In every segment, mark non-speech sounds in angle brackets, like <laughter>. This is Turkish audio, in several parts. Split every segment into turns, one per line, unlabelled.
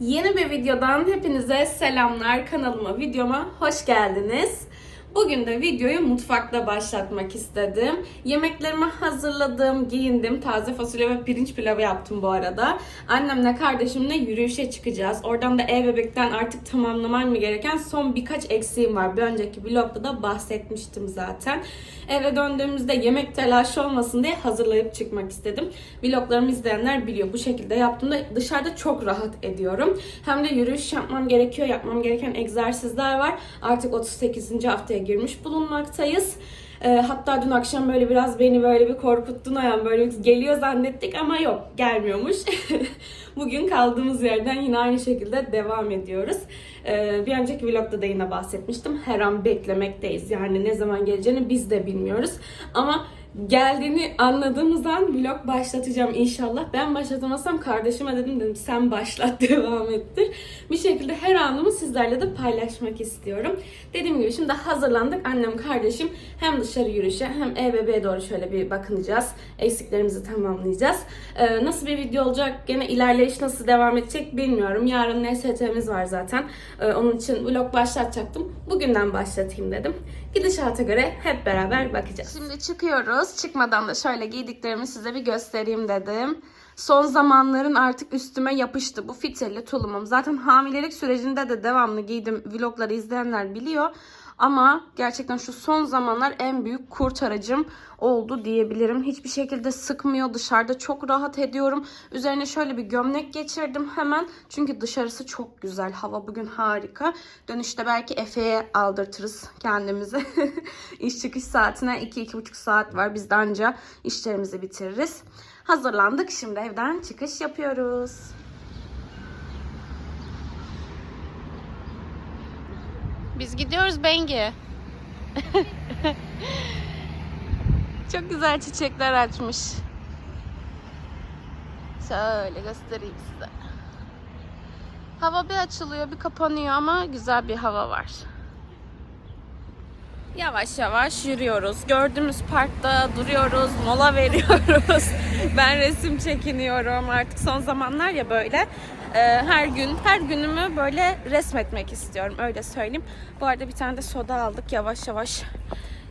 Yeni bir videodan hepinize selamlar. Kanalıma, videoma hoş geldiniz. Bugün de videoyu mutfakta başlatmak istedim. Yemeklerimi hazırladım, giyindim. Taze fasulye ve pirinç pilavı yaptım bu arada. Annemle kardeşimle yürüyüşe çıkacağız. Oradan da ev bebekten artık tamamlamam gereken son birkaç eksiğim var. Bir önceki vlogda da bahsetmiştim zaten. Eve döndüğümüzde yemek telaşı olmasın diye hazırlayıp çıkmak istedim. Vloglarımı izleyenler biliyor. Bu şekilde yaptığımda dışarıda çok rahat ediyorum. Hem de yürüyüş yapmam gerekiyor. Yapmam gereken egzersizler var. Artık 38. haftaya girmiş bulunmaktayız. Ee, hatta dün akşam böyle biraz beni böyle bir korkuttun ayağım böyle geliyor zannettik ama yok gelmiyormuş. <laughs> Bugün kaldığımız yerden yine aynı şekilde devam ediyoruz. Ee, bir önceki vlogda da yine bahsetmiştim. Her an beklemekteyiz. Yani ne zaman geleceğini biz de bilmiyoruz. Ama geldiğini anladığımız an vlog başlatacağım inşallah. Ben başlatamazsam kardeşime dedim dedim sen başlat <laughs> devam ettir. Bir şekilde her anımı sizlerle de paylaşmak istiyorum. Dediğim gibi şimdi hazırlandık. Annem kardeşim hem dışarı yürüyüşe hem EBB'ye doğru şöyle bir bakınacağız. Eksiklerimizi tamamlayacağız. Ee, nasıl bir video olacak? Gene ilerleyiş nasıl devam edecek bilmiyorum. Yarın NST'miz var zaten. Ee, onun için vlog başlatacaktım. Bugünden başlatayım dedim. Gidişata göre hep beraber bakacağız. Şimdi çıkıyoruz. Çıkmadan da şöyle giydiklerimi size bir göstereyim dedim. Son zamanların artık üstüme yapıştı bu fiteli tulumum. Zaten hamilelik sürecinde de devamlı giydim. Vlogları izleyenler biliyor. Ama gerçekten şu son zamanlar en büyük kurtarıcım oldu diyebilirim. Hiçbir şekilde sıkmıyor. Dışarıda çok rahat ediyorum. Üzerine şöyle bir gömlek geçirdim hemen. Çünkü dışarısı çok güzel. Hava bugün harika. Dönüşte belki Efe'ye aldırtırız kendimizi. <laughs> İş çıkış saatine 2-2,5 saat var. Biz de anca işlerimizi bitiririz. Hazırlandık. Şimdi evden çıkış yapıyoruz. Biz gidiyoruz Bengi. Çok güzel çiçekler açmış. Şöyle göstereyim size. Hava bir açılıyor, bir kapanıyor ama güzel bir hava var. Yavaş yavaş yürüyoruz. Gördüğümüz parkta duruyoruz, mola veriyoruz. <laughs> ben resim çekiniyorum. Artık son zamanlar ya böyle. Ee, her gün, her günümü böyle resmetmek istiyorum. Öyle söyleyeyim. Bu arada bir tane de soda aldık. Yavaş yavaş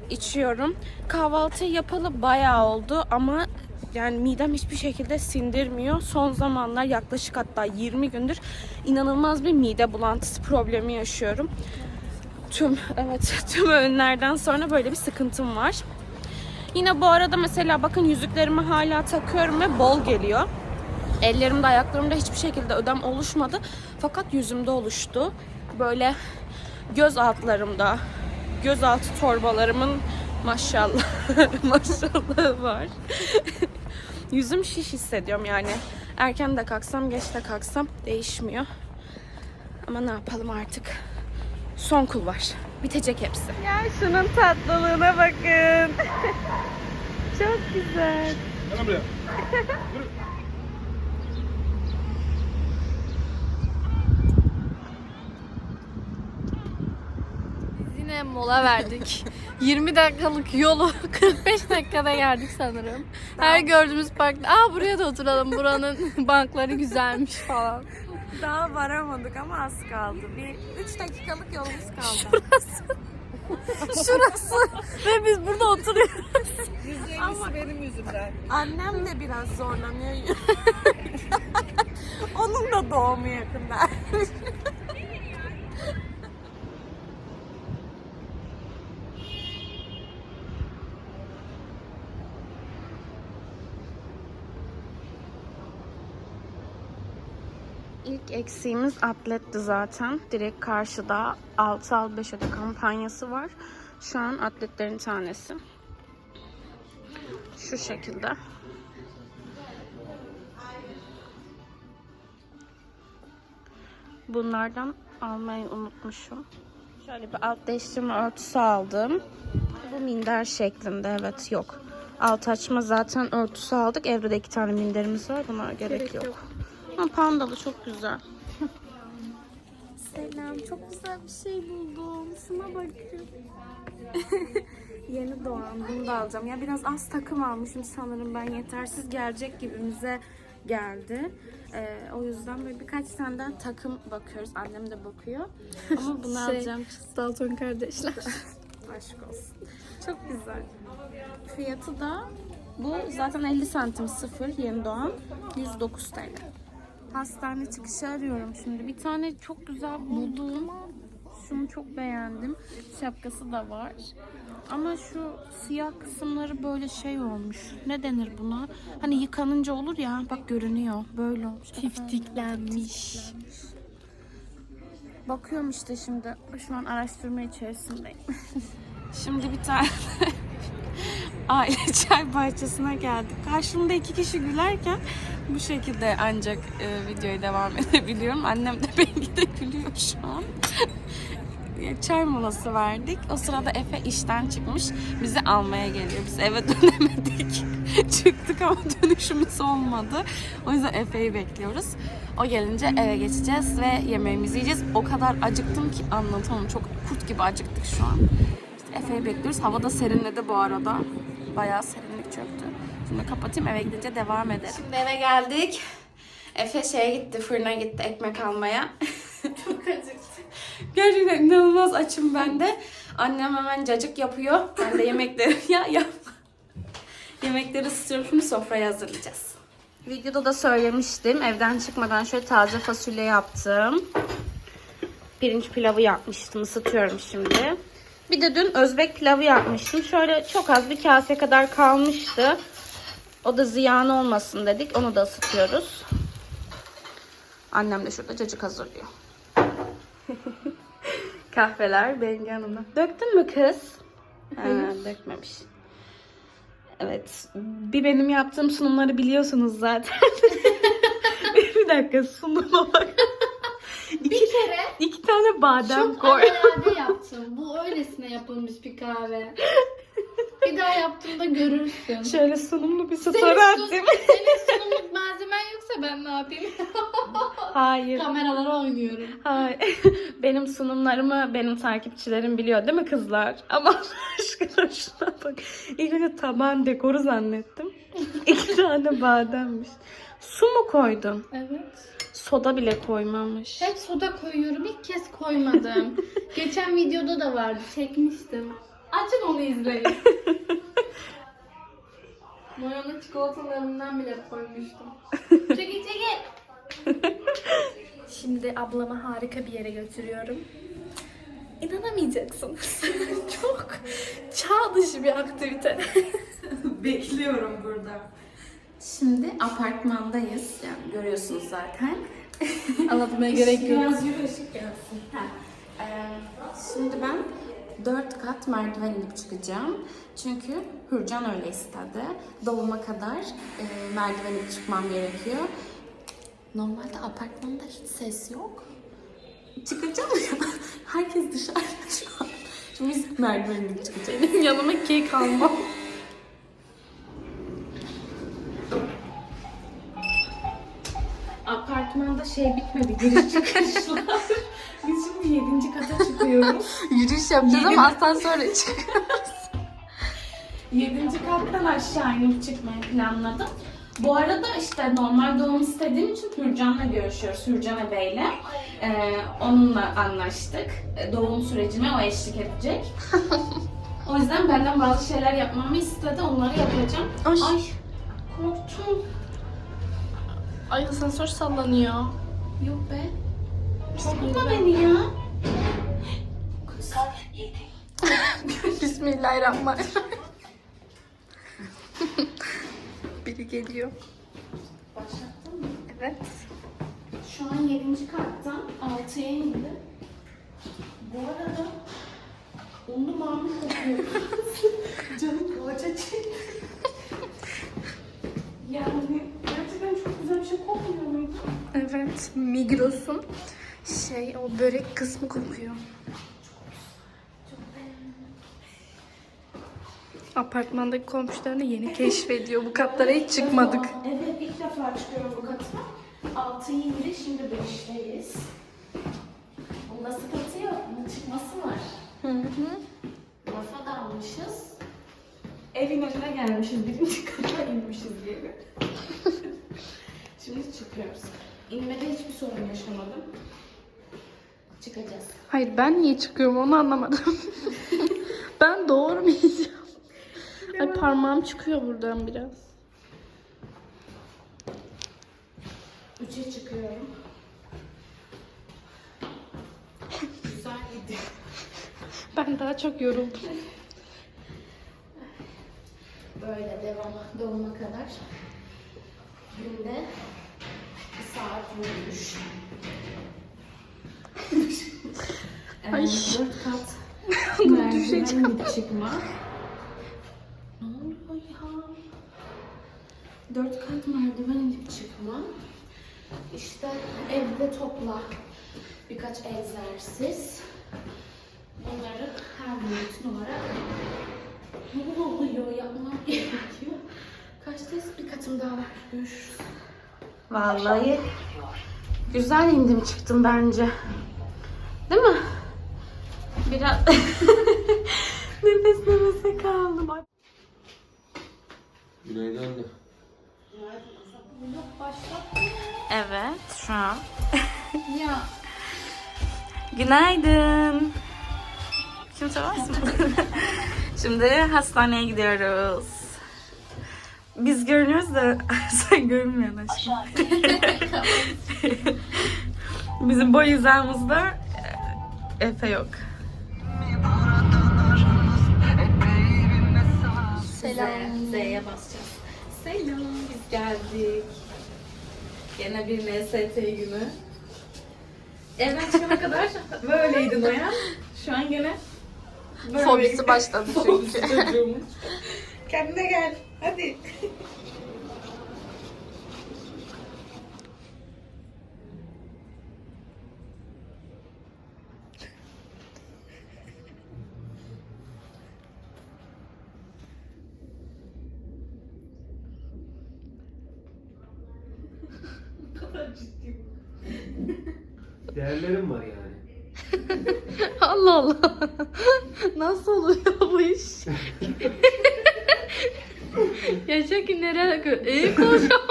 içiyorum. Kahvaltı yapalı bayağı oldu ama yani midem hiçbir şekilde sindirmiyor. Son zamanlar yaklaşık hatta 20 gündür inanılmaz bir mide bulantısı problemi yaşıyorum. Tüm evet <laughs> tüm öğünlerden sonra böyle bir sıkıntım var. Yine bu arada mesela bakın yüzüklerimi hala takıyorum ve bol geliyor. Ellerimde ayaklarımda hiçbir şekilde ödem oluşmadı. Fakat yüzümde oluştu. Böyle göz altlarımda, gözaltı torbalarımın maşallah <laughs> maşallah var. <laughs> Yüzüm şiş hissediyorum yani. Erken de kalksam geç de kalksam değişmiyor. Ama ne yapalım artık. Son kul var. Bitecek hepsi. Ya şunun tatlılığına bakın. <laughs> Çok güzel.
Gel buraya.
Yine mola verdik. <laughs> 20 dakikalık yolu <laughs> 45 dakikada geldik sanırım. Her gördüğümüz parkta aa buraya da oturalım buranın <laughs> bankları güzelmiş falan.
Daha varamadık ama az kaldı. Bir 3 dakikalık yolumuz kaldı.
Şurası. Şurası. Ve biz burada oturuyoruz.
Ama benim yüzümden. Annem de biraz zorlanıyor. Onun da doğumu yakında. İlk eksiğimiz atletti zaten. Direkt karşıda 6 al 5 öde kampanyası var. Şu an atletlerin tanesi. Şu şekilde. Bunlardan almayı unutmuşum. Şöyle bir alt değiştirme örtüsü aldım. Bu minder şeklinde evet yok. Alt açma zaten örtüsü aldık. Evde de iki tane minderimiz var. Buna gerek, yok. Ama pandalı çok güzel. Selam. Çok güzel bir şey buldum. Şuna bakın. <laughs> Yeni doğan. Bunu da alacağım. Ya biraz az takım almışım sanırım ben. Yetersiz gelecek gibi bize geldi. Ee, o yüzden böyle birkaç tane daha takım bakıyoruz. Annem de bakıyor. Ama <laughs> bunu
Şey,
alacağım.
Dalton kardeşler. <laughs>
Aşk olsun. Çok güzel. Fiyatı da bu zaten 50 santim sıfır yeni doğan 109 TL. Hastane çıkışı arıyorum şimdi. Bir tane çok güzel buldum. Şunu çok beğendim. Şapkası da var. Ama şu siyah kısımları böyle şey olmuş. Ne denir buna? Hani yıkanınca olur ya. Bak görünüyor. Böyle olmuş.
Tiftiklenmiş.
Bakıyorum işte şimdi. Şu an araştırma içerisindeyim. <laughs> şimdi bir tane <laughs> aile çay bahçesine geldik. Karşımda iki kişi gülerken bu şekilde ancak e, videoya devam <laughs> edebiliyorum. Annem de benimki de gülüyor şu an. <laughs> Çay molası verdik. O sırada Efe işten çıkmış. Bizi almaya geliyor. Biz eve <laughs> dönemedik. Çıktık ama dönüşümüz olmadı. O yüzden Efe'yi bekliyoruz. O gelince eve geçeceğiz ve yemeğimizi yiyeceğiz. O kadar acıktım ki anlatamam. Çok kurt gibi acıktık şu an. İşte Efe'yi bekliyoruz. Hava da serinledi bu arada. Bayağı serinlik Şimdi kapatayım eve gidince devam ederim. Şimdi eve geldik. Efe şeye gitti, fırına gitti ekmek almaya. <laughs> Çok acıktı. Gerçekten inanılmaz açım ben de. Annem hemen cacık yapıyor. Ben de yemekleri <laughs> ya yapma. Yemekleri ısıtıyorum. Şimdi sofrayı hazırlayacağız. Videoda da söylemiştim. Evden çıkmadan şöyle taze fasulye yaptım. Pirinç pilavı yapmıştım. Isıtıyorum şimdi. Bir de dün Özbek pilavı yapmıştım. Şöyle çok az bir kase kadar kalmıştı. O da ziyan olmasın dedik. Onu da ısıtıyoruz. Annem de şurada cacık hazırlıyor. <laughs> Kahveler Bengi Hanım'da. Döktün mü kız? Ha, dökmemiş. Evet. Bir benim yaptığım sunumları biliyorsunuz zaten. <laughs> bir dakika sunuma bak. <laughs>
Bir kere
İki tane badem
çok
koy.
alelade yaptım. Bu öylesine yapılmış bir kahve. Daha yaptığımda görürsün.
Şöyle sunumlu bir story
Senin, sun-
atayım.
senin sunumluk malzemen yoksa ben ne yapayım? <laughs>
Hayır.
Kameralara oynuyorum.
Hayır. <laughs> Benim sunumlarımı benim takipçilerim biliyor değil mi kızlar? Ama Allah <laughs> aşkına şuna bak. İlk önce taban dekoru zannettim. İki tane bademmiş. Su mu koydun?
Evet.
Soda bile koymamış.
Hep soda koyuyorum. İlk kez koymadım. Geçen videoda da vardı. Çekmiştim. Açın onu izleyin. Moyonun çikolatalarından bile koymuştum. Çekil çekil. Şimdi ablamı harika bir yere götürüyorum. İnanamayacaksınız. <laughs> Çok çağ dışı bir aktivite. <laughs>
Bekliyorum burada. Şimdi apartmandayız. Yani görüyorsunuz zaten.
Anlatmaya gerek yok.
Biraz yürü ışık gelsin. Ha. Ee, şimdi ben dört kat merdiven inip çıkacağım. Çünkü Hürcan öyle istedi. Doğuma kadar e, merdiven inip çıkmam gerekiyor. Normalde apartmanda hiç ses yok. Çıkacağım ya. <laughs> Herkes dışarıda şu an. Şimdi biz merdiven inip çıkacağız. Benim yanıma kek almam. Apartmanda şey bitmedi. Giriş çıkışlar. <laughs> Yedinci kata çıkıyoruz. <laughs>
Yürüyüş yapacağız
ama
asansörle çık.
Yedinci kattan aşağı inip çıkmayı planladım. Bu arada işte normal doğum istediğim için Hürcan'la görüşüyoruz. Hürcan Bey'le. Ee, onunla anlaştık. Ee, Doğum sürecime o eşlik edecek. o yüzden benden bazı şeyler yapmamı istedi. Onları yapacağım.
Ay.
korktum.
Ay asansör sallanıyor.
Yok be. Korkutma beni ya. <laughs>
Bismillahirrahmanirrahim. Biri geliyor.
Başlattın mı?
Evet.
Şu an 7. kattan 6'ya indi. Bu arada unlu mamul kokuyor. <laughs> Canım poğaça çekti. Yani gerçekten çok güzel bir şey kokmuyor muydu?
Evet. Migros'un şey o börek kısmı kokuyor. Apartmandaki komşularını yeni keşfediyor. Bu katlara hiç çıkmadık.
Evet ilk defa çıkıyorum bu kata. 6'ya indi şimdi 5'teyiz. Bunda sıkıntı yok. Bunun çıkması var.
Hı hı.
Rafa da almışız. Evin önüne gelmişiz. Birinci kata inmişiz geri. <laughs> çıkıyoruz. İnmede hiçbir sorun yaşamadım. Çıkacağız.
Hayır ben niye çıkıyorum onu anlamadım. <laughs> ben doğurmayacağım. Ay parmağım çıkıyor buradan biraz.
Üçe çıkıyorum. Güzel gidiyor.
Ben daha çok yoruldum.
Böyle devam doğuma kadar. Günde bir saat yürüyüş.
Ay.
Dört kat <laughs> merdiven inip çıkma. Ne oluyor ya? Dört kat merdiven inip çıkma. İşte evde topla birkaç egzersiz. Bunları her gün rutin olarak ne oluyor yapmam gerekiyor. Kaçtayız? Bir katım daha var. Görüşürüz. Vallahi güzel indim çıktım bence. Değil mi? Biraz <laughs> nefes nefese kaldım. Ay,
Günaydın anne.
Evet şu an.
Ya
Günaydın. Kimse var mı? <laughs> Şimdi hastaneye gidiyoruz. Biz görünüyoruz da <laughs> sen görünmüyorsun aşkım. Bizim boy hizamızda Efe yok.
selam.
Z'ye basacağız. Selam, biz geldik. Gene bir NST günü. Evden çıkana kadar <laughs> böyleydin Oya. Şu an gene böyle.
Fobisi başladı <laughs> çünkü.
Kendine gel. Hadi.
Değerlerim var yani. <laughs>
Allah Allah. Nasıl oluyor bu iş? <laughs> Yaşa ki nereye İyi konuşamam.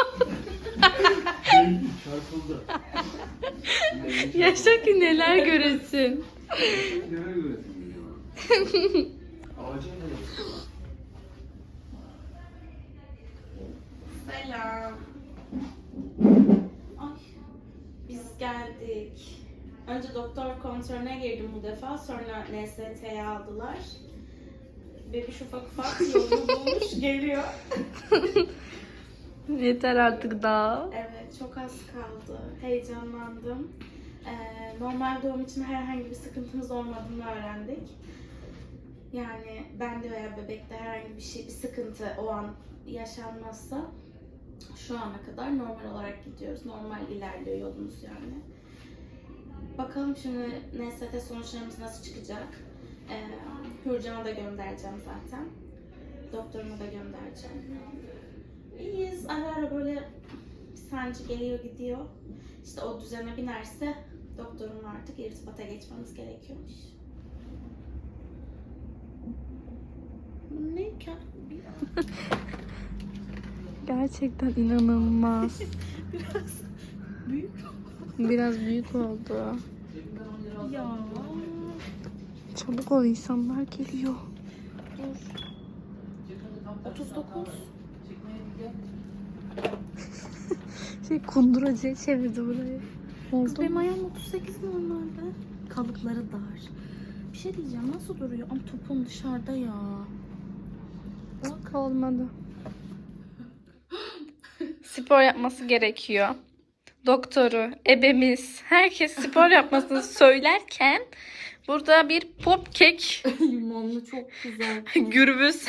Çarpıldı. <laughs>
Yaşa ki neler göresin.
Neler göresin ya? Ağacın ne?
Selam. Ay, biz geldik. Önce doktor kontrolüne girdim bu defa. Sonra NST'ye aldılar. Bebiş ufak ufak <laughs> yolunu bulmuş geliyor. <laughs>
Yeter artık daha.
Evet çok az kaldı. Heyecanlandım. Ee, normal doğum için herhangi bir sıkıntımız olmadığını öğrendik. Yani bende veya bebekte herhangi bir şey, bir sıkıntı o an yaşanmazsa şu ana kadar normal olarak gidiyoruz. Normal ilerliyor yolumuz yani. Bakalım şimdi NST sonuçlarımız nasıl çıkacak. Ee, Hürcan'a da göndereceğim zaten. Doktoruma da göndereceğim. İyiyiz. Ara ara böyle bir sancı geliyor gidiyor. İşte o düzene binerse doktorumla artık irtibata geçmemiz gerekiyormuş. Ne?
Gerçekten inanılmaz. <laughs>
Biraz büyük.
Biraz büyük oldu.
Ya.
Çabuk ol insanlar geliyor.
Dur. 39. <laughs>
Şey kunduracıya çevirdi burayı.
Kız
Oldu
benim
mu?
ayağım 38 normalde. Kalıkları dar. Bir şey diyeceğim nasıl duruyor? Ama topum dışarıda ya.
Bak olmadı. <gasps> Spor yapması gerekiyor. Doktoru, ebemiz, herkes spor yapmasını <laughs> söylerken burada bir pop kek
Limonlu çok güzel. <laughs>
gürbüz. <laughs>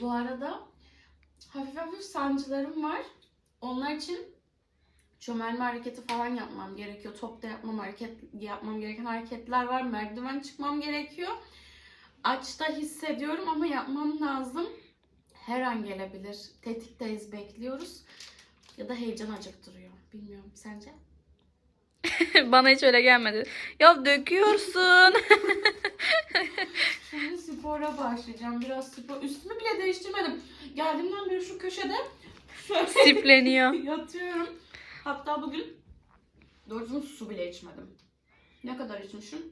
Bu arada hafif hafif sancılarım var. Onlar için çömelme hareketi falan yapmam gerekiyor. Topta yapmam hareket yapmam gereken hareketler var. Merdiven çıkmam gerekiyor. Açta hissediyorum ama yapmam lazım. Her an gelebilir. Tetikteyiz, bekliyoruz. Ya da heyecan acıktırıyor. Bilmiyorum. Sence? <laughs>
Bana hiç öyle gelmedi. Ya döküyorsun. <laughs>
Şimdi spora başlayacağım. Biraz spor. Üstümü bile değiştirmedim. Geldiğimden beri şu köşede
Sipleniyor. <laughs>
Yatıyorum. Hatta bugün doğru düzgün su bile içmedim. Ne kadar içmişim?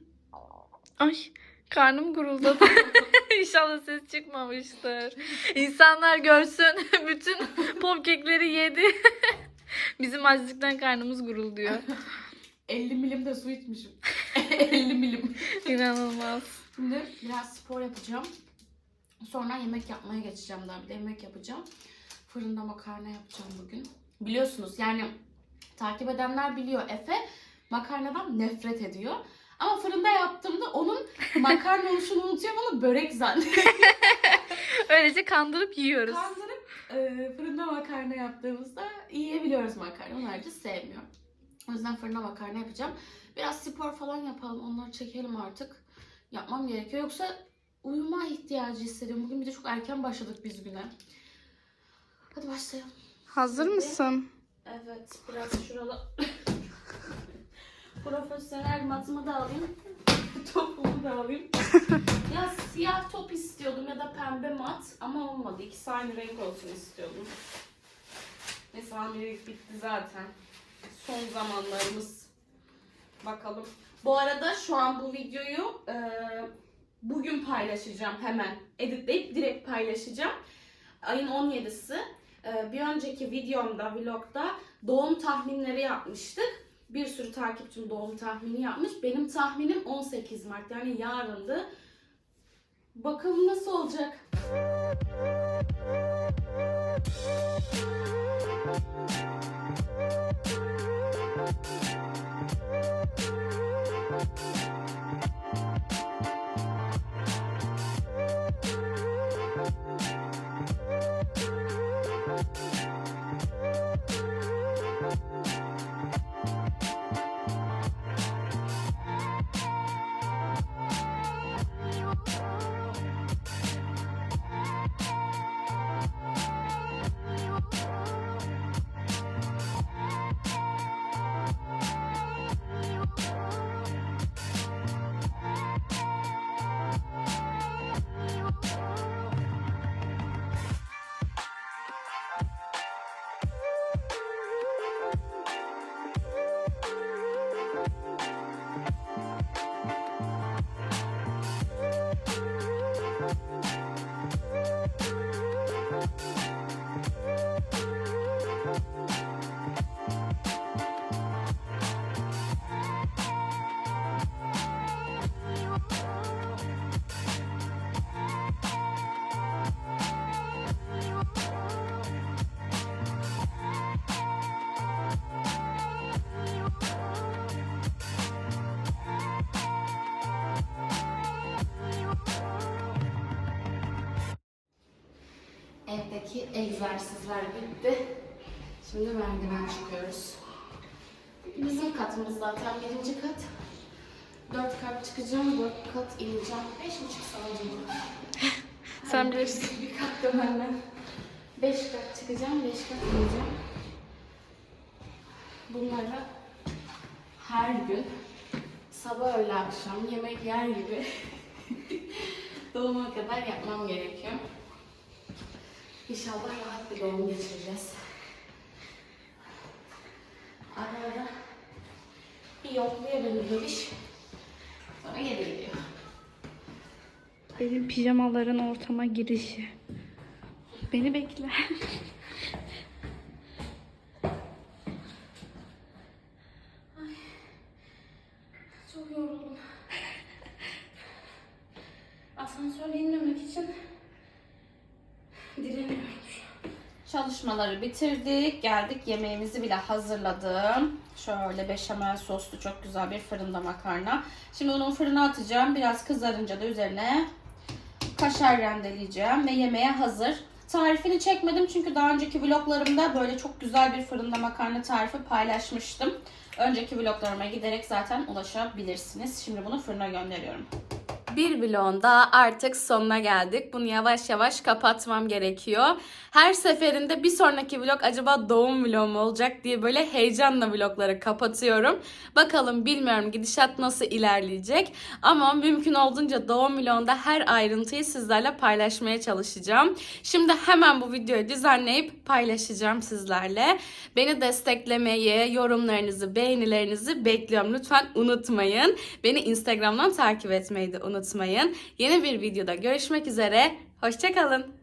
Ay karnım guruldadı. <laughs> İnşallah ses çıkmamıştır. İnsanlar görsün <laughs> bütün popkekleri yedi. <laughs> Bizim açlıktan karnımız gurulduyor.
50 milim de su içmişim. 50 milim.
İnanılmaz.
Şimdi biraz spor yapacağım. Sonra yemek yapmaya geçeceğim daha bir de yemek yapacağım. Fırında makarna yapacağım bugün. Biliyorsunuz yani takip edenler biliyor Efe makarnadan nefret ediyor. Ama fırında yaptığımda onun makarna oluşunu unutuyor bana börek zannediyor. <laughs>
Öylece kandırıp yiyoruz.
Kandırıp e, fırında makarna yaptığımızda yiyebiliyoruz makarna. Onun harici sevmiyor. O yüzden fırında makarna yapacağım. Biraz spor falan yapalım. Onları çekelim artık. Yapmam gerekiyor. Yoksa uyuma ihtiyacı hissediyorum. Bugün bir de çok erken başladık biz güne. Hadi başlayalım.
Hazır mısın?
Evet. Biraz şurada <laughs> profesyonel matımı da alayım. <laughs> Topumu da alayım. <laughs> ya siyah top istiyordum ya da pembe mat ama olmadı. İkisi aynı renk olsun istiyordum. Neyse hamilelik bitti zaten. Son zamanlarımız. Bakalım. Bu arada şu an bu videoyu e, bugün paylaşacağım hemen. Editleyip direkt paylaşacağım. Ayın 17'si. E, bir önceki videomda, vlogda doğum tahminleri yapmıştık. Bir sürü takipçim doğum tahmini yapmış. Benim tahminim 18 Mart yani yarındı. Bakalım nasıl olacak. Thank you. Evdeki egzersizler bitti. Şimdi merdiven çıkıyoruz. Bizim katımız zaten birinci kat. Dört kat çıkacağım, dört kat ineceğim. Beş buçuk salacağım. <laughs>
Sen bilirsin.
Bir kat da benden. Beş kat çıkacağım, beş kat ineceğim. Bunları her gün sabah öğle akşam yemek yer gibi <laughs> doğuma kadar yapmam gerekiyor. İnşallah rahat bir doğum geçireceğiz. Ara ara bir yokluyor beni geliş. Sonra geri gidiyor.
Benim pijamaların ortama girişi. Beni bekle.
Çok yoruldum. Asansörle inmemek için direniyorum şu an. Çalışmaları bitirdik. Geldik yemeğimizi bile hazırladım. Şöyle beşamel soslu çok güzel bir fırında makarna. Şimdi onu fırına atacağım. Biraz kızarınca da üzerine kaşar rendeleyeceğim ve yemeğe hazır. Tarifini çekmedim çünkü daha önceki vloglarımda böyle çok güzel bir fırında makarna tarifi paylaşmıştım. Önceki vloglarıma giderek zaten ulaşabilirsiniz. Şimdi bunu fırına gönderiyorum. Bir vlogun da artık sonuna geldik. Bunu yavaş yavaş kapatmam gerekiyor. Her seferinde bir sonraki vlog acaba doğum vlogu mu olacak diye böyle heyecanla vlogları kapatıyorum. Bakalım bilmiyorum gidişat nasıl ilerleyecek. Ama mümkün olduğunca doğum vlogunda her ayrıntıyı sizlerle paylaşmaya çalışacağım. Şimdi hemen bu videoyu düzenleyip paylaşacağım sizlerle. Beni desteklemeyi, yorumlarınızı, beğenilerinizi bekliyorum. Lütfen unutmayın. Beni Instagram'dan takip etmeyi de unutmayın. Yeni bir videoda görüşmek üzere. Hoşçakalın.